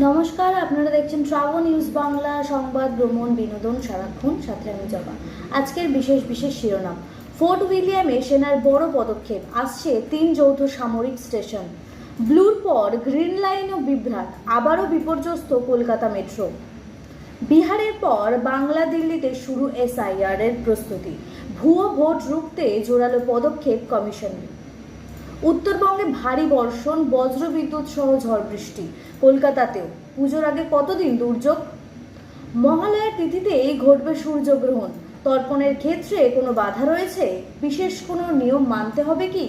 নমস্কার, আপনারা দেখছেন ট্রাভো নিউজ বাংলা, সংবাদ, ভ্রমণ, বিনোদন, সারাক্ষণ, সাথে আমি জবা। আজকের বিশেষ বিশেষ শিরোনাম, ফোর্ট উইলিয়ামে সেনার বড় পদক্ষেপ, আসছে তিন যৌথ সামরিক স্টেশন। ব্লুর পর গ্রিন লাইন ও বিভ্রাট, আবারও বিপর্যস্ত কলকাতা মেট্রো। বিহারের পর বাংলা দিল্লিতে শুরু এসআইআর এর প্রস্তুতি, ভুয়ো ভোট রুখতে জোরালো পদক্ষেপ কমিশনের। উত্তরবঙ্গে ভারী বর্ষণ, বজ্রবিদ্যুৎ সহ ঝড় বৃষ্টি। কলকাতাতেও। পুজোর আগে কতদিন দুর্যোগ? মহালয়ার তিথিতেই ঘটবে সূর্যগ্রহণ। তর্পণের ক্ষেত্রে কোনো বাধা রয়েছে? বিশেষ কোনো নিয়ম মানতে হবে কি?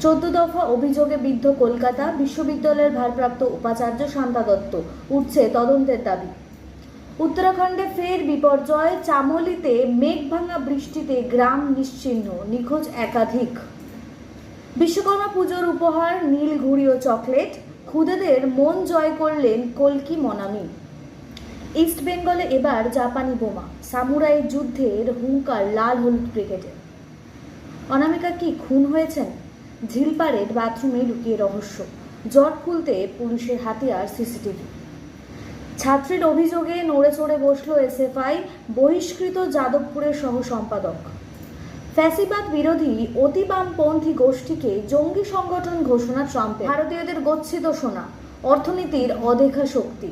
চোদ্দ দফা অভিযোগে বিদ্ধ কলকাতা বিশ্ববিদ্যালয়ের ভারপ্রাপ্ত উপাচার্য শান্তা দত্ত উঠছে তদন্তের দাবি। উত্তরাখণ্ডে ফের বিপর্যয়, চামলিতে মেঘ ভাঙা বৃষ্টিতে গ্রাম নিশ্চিহ্ন, নিখোঁজ একাধিক। বিশ্বকর্মা পুজোর উপহার, নীল ঘুড়ি ও চকলেট, খুদেদের মন জয় করলেন কলকি মনামি। ইস্ট বেঙ্গলে এবার জাপানি বোমা সামুরাই যুদ্ধের হুঙ্কার লাল হলুদ ক্রিকেটে। অনামিকা কি খুন হয়েছেন? ঝিলপাড়ের বাথরুমে লুকিয়ে রহস্য, জট খুলতে পুলিশের হাতিয়ার সিসিটিভি। ছাত্রীর অভিযোগে নড়ে চড়ে বসল এসএফআই, বহিষ্কৃত যাদবপুরের সহ সম্পাদক ফ্যাসিবাদ বিরোধী অতি বামপন্থী গোষ্ঠীকে জঙ্গি সংগঠন ঘোষণা ট্রাম্পে ভারতীয়দের গচ্ছিত সোনা, অর্থনীতির অদেখা শক্তি।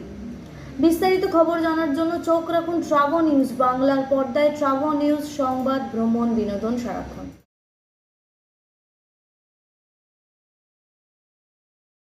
বিস্তারিত খবর জানার জন্য চোখ রাখুন ট্রাভো নিউজ বাংলার পর্দায় ট্রাভো নিউজ সংবাদ ভ্রমণ বিনোদন সারাক্ষণ।